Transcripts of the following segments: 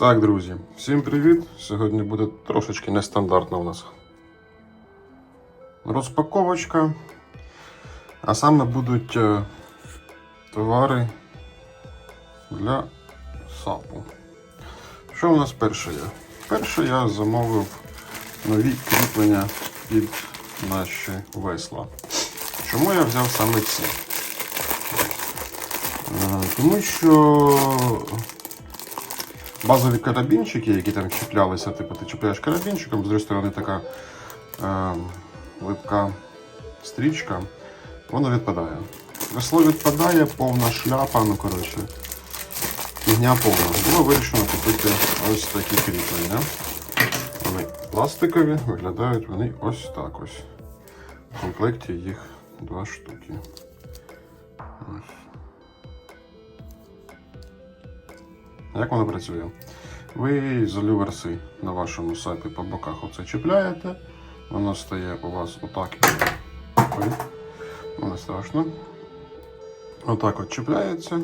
Так, друзі, всім привіт! Сьогодні буде трошечки нестандартна у нас розпаковочка. А саме будуть е, товари для САПу. Що у нас перше є? Перше я замовив нові кріплення під наші весла. Чому я взяв саме ці? Е, Тому що базові карабінчики, які там чіплялися, типу ти чіпляєш карабінчиком, з іншої сторони така е, липка стрічка, воно відпадає. Весло відпадає, повна шляпа, ну коротше, фігня повна. Було вирішено купити ось такі кріплення. Вони пластикові, виглядають вони ось так ось. В комплекті їх два штуки. Ось. Як воно працює? Ви з люверси на вашому сапі по боках оце чіпляєте. Воно стає у вас отак. Ой, не страшно. Отак от чіпляється.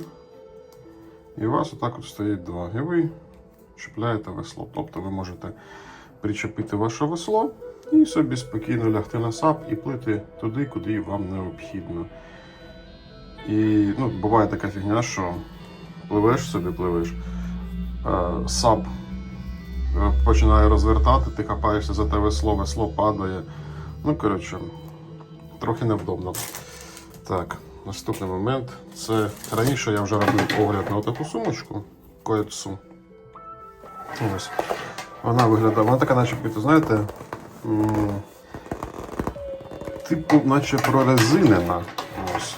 І у вас отак от стоїть два. І ви чіпляєте весло. Тобто ви можете причепити ваше весло і собі спокійно лягти на сап і плити туди, куди вам необхідно. І ну, буває така фігня, що пливеш собі, пливеш, сап е, починає розвертати, ти хапаєшся за те весло, весло падає. Ну, коротше, трохи невдобно. Так, наступний момент. Це раніше я вже робив огляд на таку сумочку Коетсу. Ось. Вона виглядає, вона така, начебто, знаєте, типу, наче прорезинена. Ось.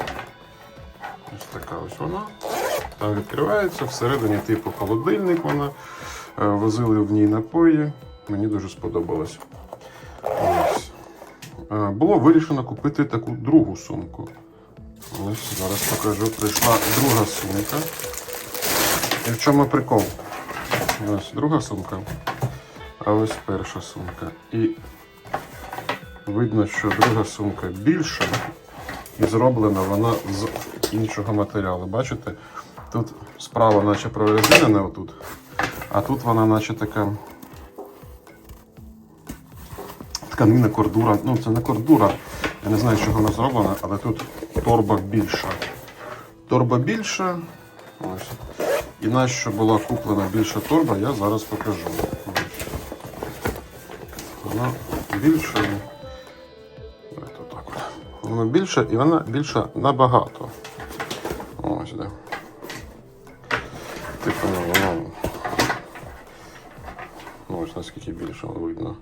Ось така ось вона. Там відкривається, всередині типу холодильник вона. Е, Возили в ній напої. Мені дуже сподобалось. Ось. Е, Було вирішено купити таку другу сумку. Ось зараз покажу. Прийшла друга сумка. І в чому прикол? Ось друга сумка. А ось перша сумка. І видно, що друга сумка більша і зроблена вона з іншого матеріалу. Бачите? Тут справа наче прорезинена отут, а тут вона наче така тканина кордура. Ну, це не кордура. Я не знаю, чого вона зроблена, але тут торба більша. Торба більша. Ось. І на що була куплена більша торба, я зараз покажу. Вона більша. Вона більша і вона більша набагато. Ось де. Типу, ну, воно. Ну, ось наскільки більше видно.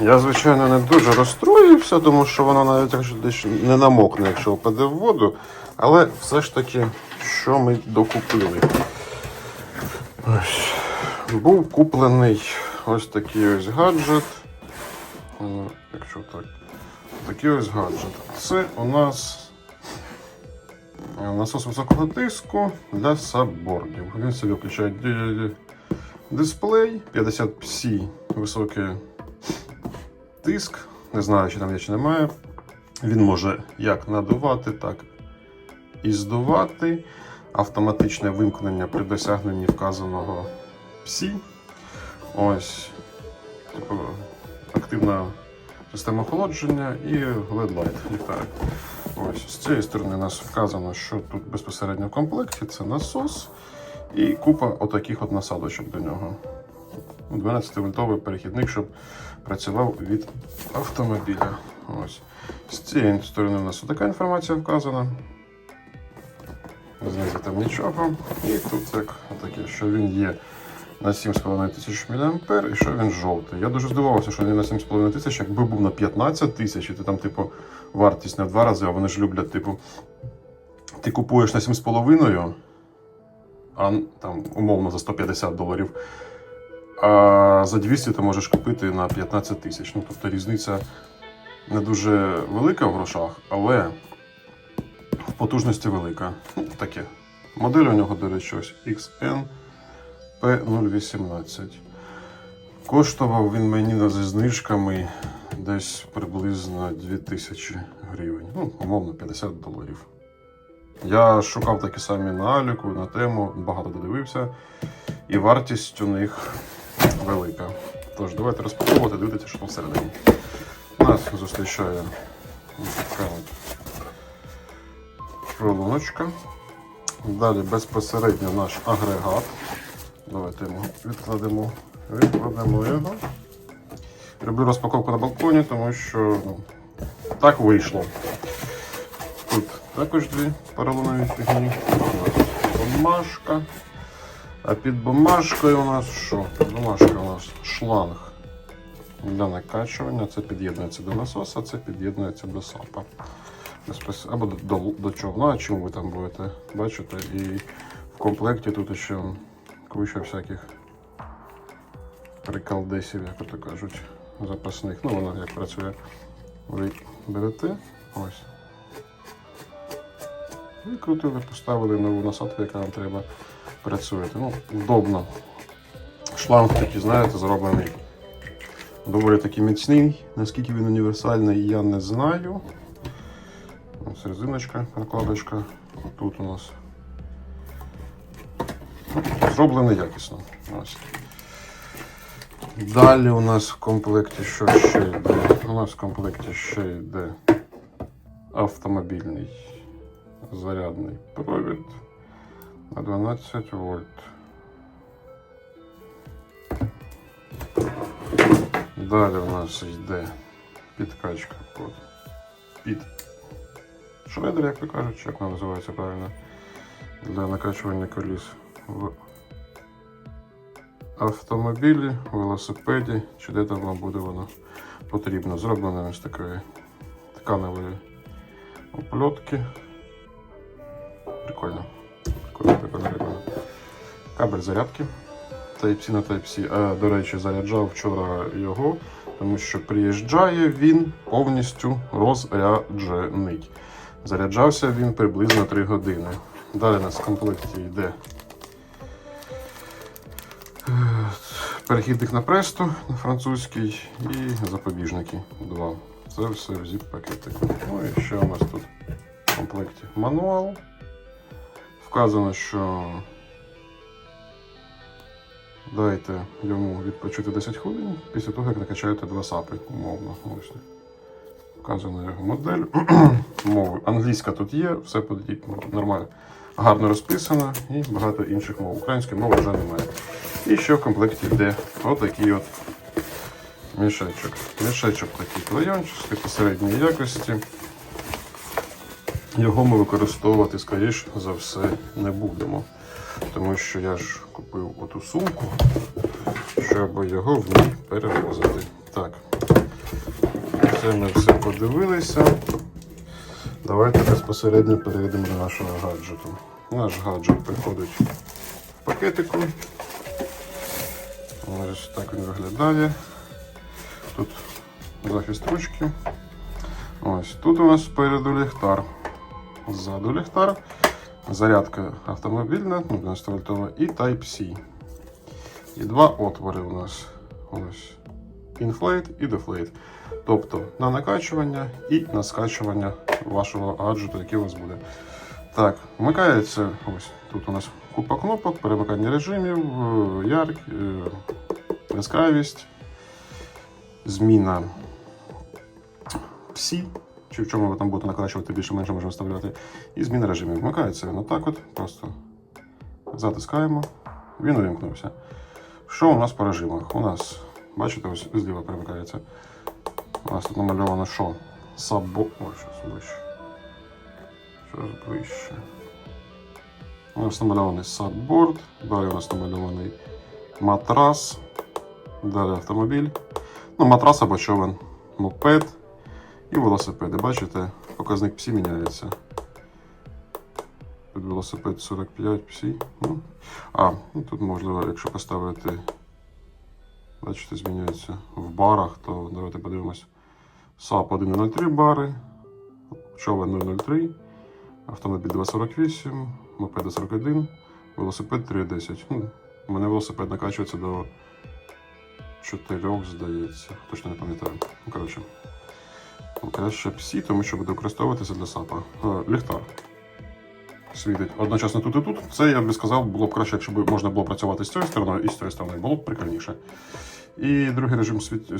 Я, звичайно, не дуже розстроївся, тому що воно навіть десь не намокне, якщо впаде в воду. Але все ж таки, що ми докупили? Ось. Був куплений ось такий ось гаджет. Якщо так. Такий ось гаджет. Це у нас насос високого тиску для саббордів. Він собі включає дисплей 50C високий тиск. Не знаю, чи там є, чи немає. Він може як надувати, так і здувати. Автоматичне вимкнення при досягненні вказаного псі. Ось типу, активна система охолодження і ліхтарик. Ось з цієї сторони у нас вказано, що тут безпосередньо в комплекті це насос і купа отаких от насадочок до нього. 12-вольтовий перехідник, щоб працював від автомобіля. Ось. З цієї сторони у нас така інформація вказана. Знизу там нічого. І тут як таке, що він є на 7,5 тисяч мА і що він жовтий. Я дуже здивувався, що він на 7,5 тисяч, якби був на 15 тисяч, і ти там, типу, вартість не в два рази, а вони ж люблять, типу, ти купуєш на 7,5, а там умовно за 150 доларів. А за 200 ти можеш купити на 15 тисяч. Ну, тобто різниця не дуже велика в грошах, але в потужності велика. Ну, таке. Модель у нього, до речі, ось XN P018. Коштував він мені зі знижками десь приблизно 2000 гривень. Ну, умовно, 50 доларів. Я шукав такі самі на Аліку, на тему, багато додивився. І вартість у них велика. Тож, давайте розпаковувати, дивитися, що там всередині. Нас зустрічає така пролуночка. Далі безпосередньо наш агрегат. Давайте його відкладемо. Відкладемо його. Люблю розпаковку на балконі, тому що ну, так вийшло. Тут також дві поролонові фігні. Бумажка. А під бумажкою у нас що? Під бумажкою у нас шланг для накачування. Це під'єднується до насоса, це під'єднується до сапа. Або до, до, до човна, чим ви там будете бачити. І в комплекті тут ще куча всяких приколдесів, як ото кажуть, запасних. Ну, воно як працює. Ви берете ось. Викрутили, поставили нову насадку, яка вам треба працювати. Ну, удобно. Шланг такий, знаєте, зроблений. Доволі таки міцний. Наскільки він універсальний, я не знаю. Ось резиночка, прокладочка. Тут у нас. Зроблений якісно. Ось. Далі у нас в комплекті що ще йде? У нас в комплекті ще йде автомобільний зарядний провід на 12 вольт. Далі у нас йде підкачка под під шредер, як то кажуть, як вона називається правильно, для накачування коліс в автомобілі, велосипеді, чи де там вам буде воно потрібно. Зроблено з такої тканевої оплетки. Прикольно. Прикольно, прикольно, прикольно. Кабель зарядки. Type-C на Type-C. А, до речі, заряджав вчора його, тому що приїжджає він повністю розряджений. Заряджався він приблизно 3 години. Далі у нас в комплекті йде перехідник на престо на французький і запобіжники. Два. Це все в зіп-пакетику. Ну і ще у нас тут в комплекті мануал. Вказано, що дайте йому відпочити 10 хвилин після того, як накачаєте два сапи, умовно. Ось. Вказана його модель. Мови. Англійська тут є, все нормально. Гарно розписано і багато інших мов. Української мови вже немає. І ще в комплекті йде отакий от мішечок. Мішечок такий клейончик посередньої якості. Його ми використовувати, скоріш за все, не будемо. Тому що я ж купив оту сумку, щоб його в ній перевозити. Так, це ми все подивилися. Давайте безпосередньо перейдемо до нашого гаджету. Наш гаджет приходить в пакетику. Ось так він виглядає. Тут захист ручки. Ось тут у нас спереду ліхтар. Ззаду ліхтар. Зарядка автомобільна, ну, 12 вольтова, і Type-C. І два отвори у нас. Ось. Inflate і Deflate. Тобто на накачування і на скачування вашого гаджету, який у вас буде. Так, вмикається ось тут у нас купа кнопок, перемикання режимів, е, ярк, е, яскравість, зміна всі, чи в чому ви там будете накачувати, більше-менше можемо вставляти. І зміна режимів. Вмикається він отак от, просто затискаємо, він увімкнувся. Що у нас по режимах? У нас, бачите, ось зліва перемикається. У нас тут намальовано що? Сабо. Ой, щось ближче. Щось ближче. У нас намальований садборд, далі у нас намальований матрас, далі автомобіль. Ну, матрас або човен, мопед і велосипеди. Бачите, показник псі міняється. Тут велосипед 45 псі. Ну. А, ну тут можливо, якщо поставити, бачите, змінюється в барах, то давайте подивимось. САП 1.03 бари, човен 003, автомобіль 248, мопед 41, велосипед 3.10. Ну, у мене велосипед накачується до 4, здається. Точно не пам'ятаю. Ну, коротше. Краще псі, тому що буде використовуватися для САПа. Е, Ліхтар. світить одночасно тут і тут. Це я би сказав, було б краще, якщо б можна було працювати з цієї сторони і з цієї сторони. Було б прикольніше. І другий режим світ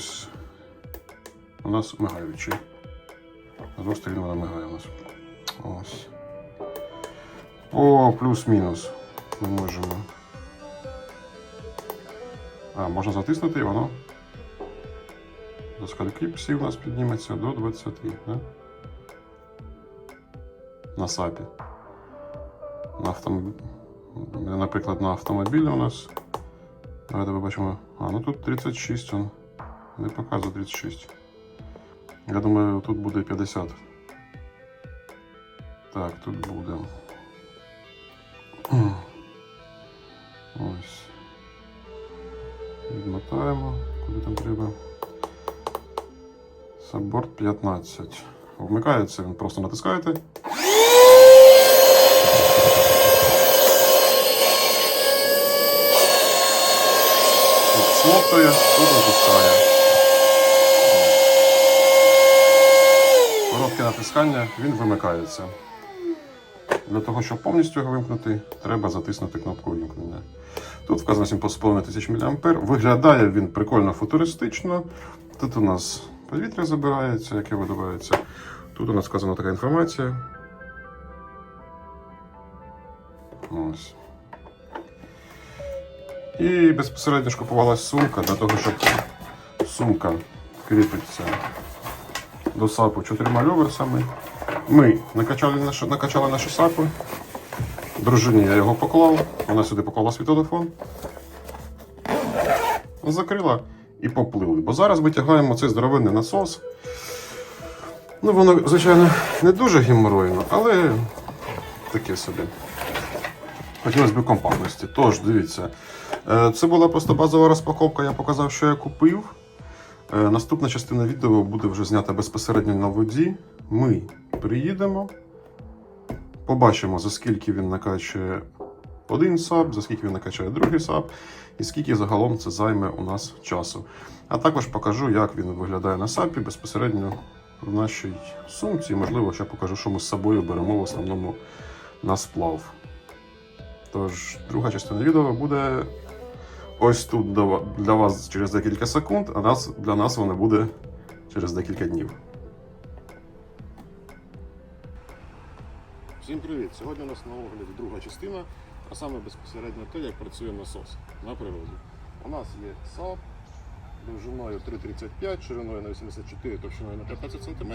у нас мигаючий. З двох сторін вона мигає у нас. Ось. О, плюс-мінус. Ми можемо. А, можна затиснути і воно. До скольки псів у нас підніметься? До 20, да? На САПі. На автом... Наприклад, на автомобілі у нас. Давайте побачимо. А, ну тут 36 он. Не показує 36. Я думаю, тут буде 50. Так, тут буде. Ось. Відмотаємо, куди там треба. Сабборд 15. Вмикається, він просто натискаєте. Тут смоктує, тут натискає. Коротке натискання, він вимикається. Для того, щоб повністю його вимкнути, треба затиснути кнопку вимкнення. Тут вказано 7,5 тисяч мА. Виглядає він прикольно футуристично. Тут у нас повітря забирається, яке видувається. Тут у нас вказана така інформація. Ось. І безпосередньо ж купувалась сумка для того, щоб сумка кріпиться до сапу чотирма люверсами. Ми накачали наші, накачали наші сапи. Дружині я його поклав. Вона сюди поклала свій телефон. Закрила і поплили. Бо зараз витягаємо цей здоровенний насос. Ну, воно, звичайно, не дуже геморойно, але таке собі. Хотілося б компактності. Тож, дивіться, е, це була просто базова розпаковка. Я показав, що я купив. Е, Наступна частина відео буде вже знята безпосередньо на воді. Ми приїдемо, побачимо, за скільки він накачує один САП, за скільки він накачає другий САП, і скільки загалом це займе у нас часу. А також покажу, як він виглядає на САПі безпосередньо в нашій сумці. Можливо, ще покажу, що ми з собою беремо в основному на сплав. Тож, друга частина відео буде ось тут для вас через декілька секунд, а для нас вона буде через декілька днів. Всім привіт! Сьогодні у нас на огляді друга частина, а саме безпосередньо те, як працює насос на природі. У нас є САП довжиною 3,35, шириною на 84, товщиною на 15 см,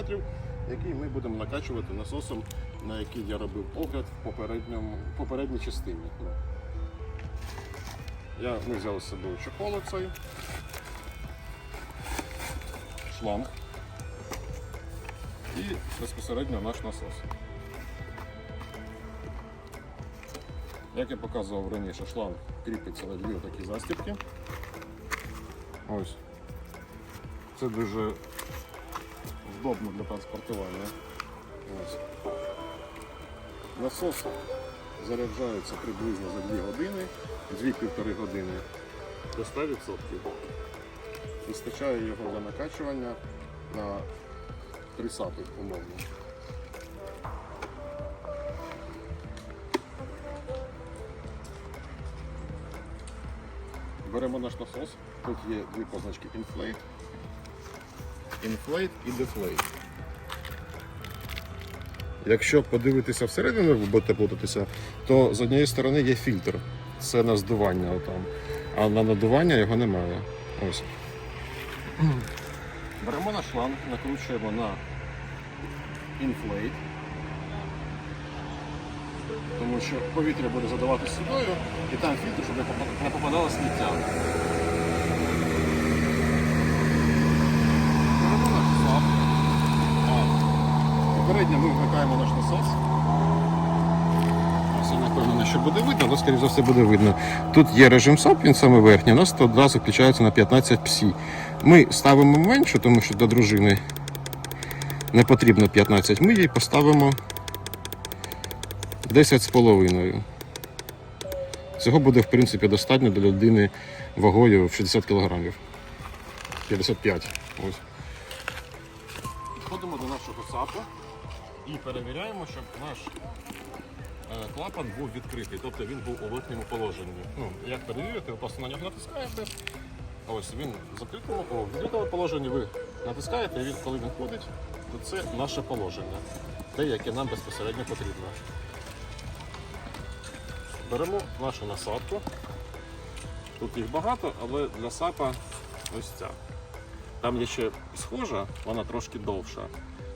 який ми будемо накачувати насосом, на який я робив огляд в попередній частині. Я ми взяли з собою чохол цей, шланг і безпосередньо наш насос. Як я показував раніше, шланг кріпиться на дві такі застібки. Ось. Це дуже вдобно для транспортування. Ось. Насос заряджається приблизно за 2 години, 2-1,5 години до 100%. Вистачає його для накачування на 3 сапи умовно. Беремо наш насос. Тут є дві позначки Inflate. Inflate і Deflate. Якщо подивитися всередину, ви будете то з однієї сторони є фільтр. Це на здування отам. А на надування його немає. Ось. Беремо наш шланг, накручуємо на Inflate. Тому що повітря буде задавати сюдою, і там фільтр, щоб не попадало сміття. Попередньо ми вмикаємо наш насос. Впевнений, що буде видно, але скоріш за все буде видно. Тут є режим САП, він саме верхній, у нас одразу включається на 15 псі. Ми ставимо менше, тому що для дружини не потрібно 15. Ми їй поставимо 10 з половиною. Цього буде, в принципі, достатньо для людини вагою в 60 кг. 55. Ось. Підходимо до нашого САПу і перевіряємо, щоб наш е, клапан був відкритий, тобто він був у верхньому положенні. Ну, як перевірити, ви просто на нього натискаєте. Ось він в закритому, в відкритому положенні ви натискаєте, і він, коли він ходить, то це наше положення, те, яке нам безпосередньо потрібно. Беремо нашу насадку. Тут їх багато, але для сапа ось ця. Там є ще схожа, вона трошки довша.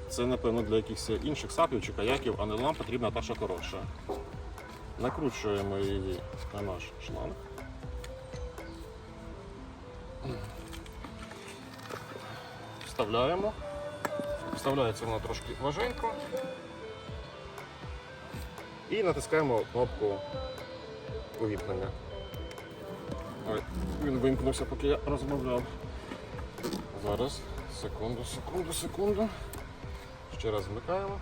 Це, напевно, для якихось інших сапів чи каяків, а не нам потрібна та, що коротша. Накручуємо її на наш шланг. Вставляємо. Вставляється вона трошки важенько. І натискаємо кнопку увімкнення. Ой, він вимкнувся, поки я розмовляв. Зараз, секунду, секунду, секунду. Ще раз вмикаємо.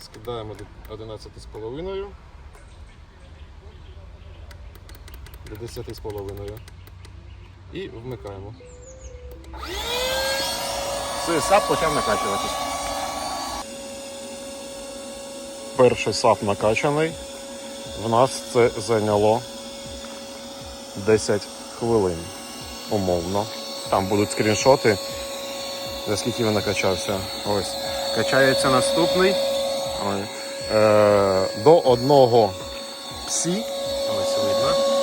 Скидаємо до 11,5. До 10,5. І вмикаємо. Все, сап почав накачуватись. Перший сап накачаний. В нас це зайняло 10 хвилин. Умовно. Там будуть скріншоти, за скільки він накачався. Ось. Качається наступний. Ой. Е, до одного псі. Ось видно.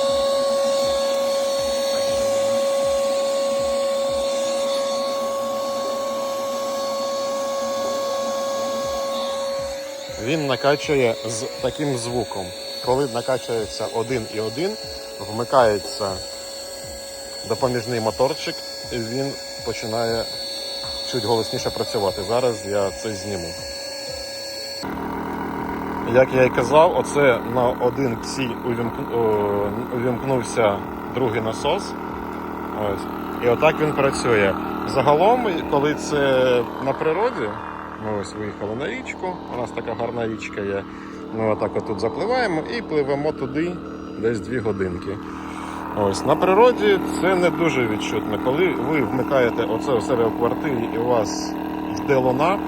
Він накачує з таким звуком. Коли накачується один і один, вмикається допоміжний моторчик, і він починає чуть голосніше працювати. Зараз я це зніму. Як я і казав, оце на один о, увімкнувся другий насос. Ось. І отак він працює. Загалом, коли це на природі, ми ось виїхали на річку, у нас така гарна річка є. Ми отак отут запливаємо і пливемо туди десь 2 годинки. Ось на природі це не дуже відчутно. Коли ви вмикаєте оце у себе в квартирі і у вас йде луна,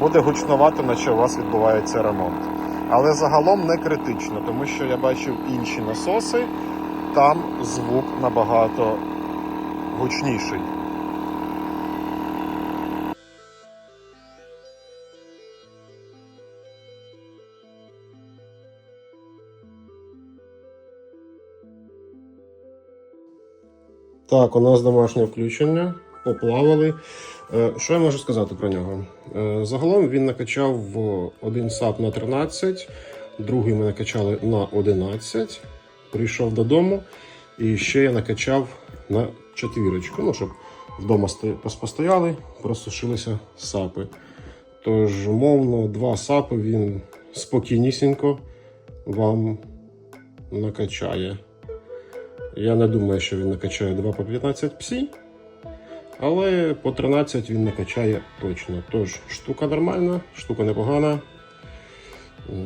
буде гучнувато, наче у вас відбувається ремонт. Але загалом не критично, тому що я бачив інші насоси, там звук набагато гучніший. Так, у нас домашнє включення, поплавали. Е, Що я можу сказати про нього? Е, Загалом він накачав один сап на 13, другий ми накачали на 11, прийшов додому і ще я накачав на четвірочку, ну, щоб вдома сто- поспостояли, просушилися сапи. Тож, умовно, два сапи він спокійнісінько вам накачає. Я не думаю, що він накачає 2 по 15 псі, але по 13 він накачає точно. Тож штука нормальна, штука непогана.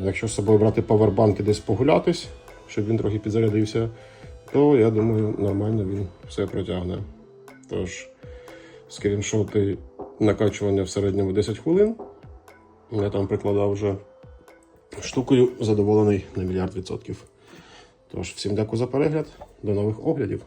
Якщо з собою брати павербанк і десь погулятись, щоб він трохи підзарядився, то я думаю, нормально він все протягне. Тож, скріншоти накачування в середньому 10 хвилин. Я там прикладав вже штукою задоволений на мільярд відсотків. Тож, всім дякую за перегляд. До нових оглядів.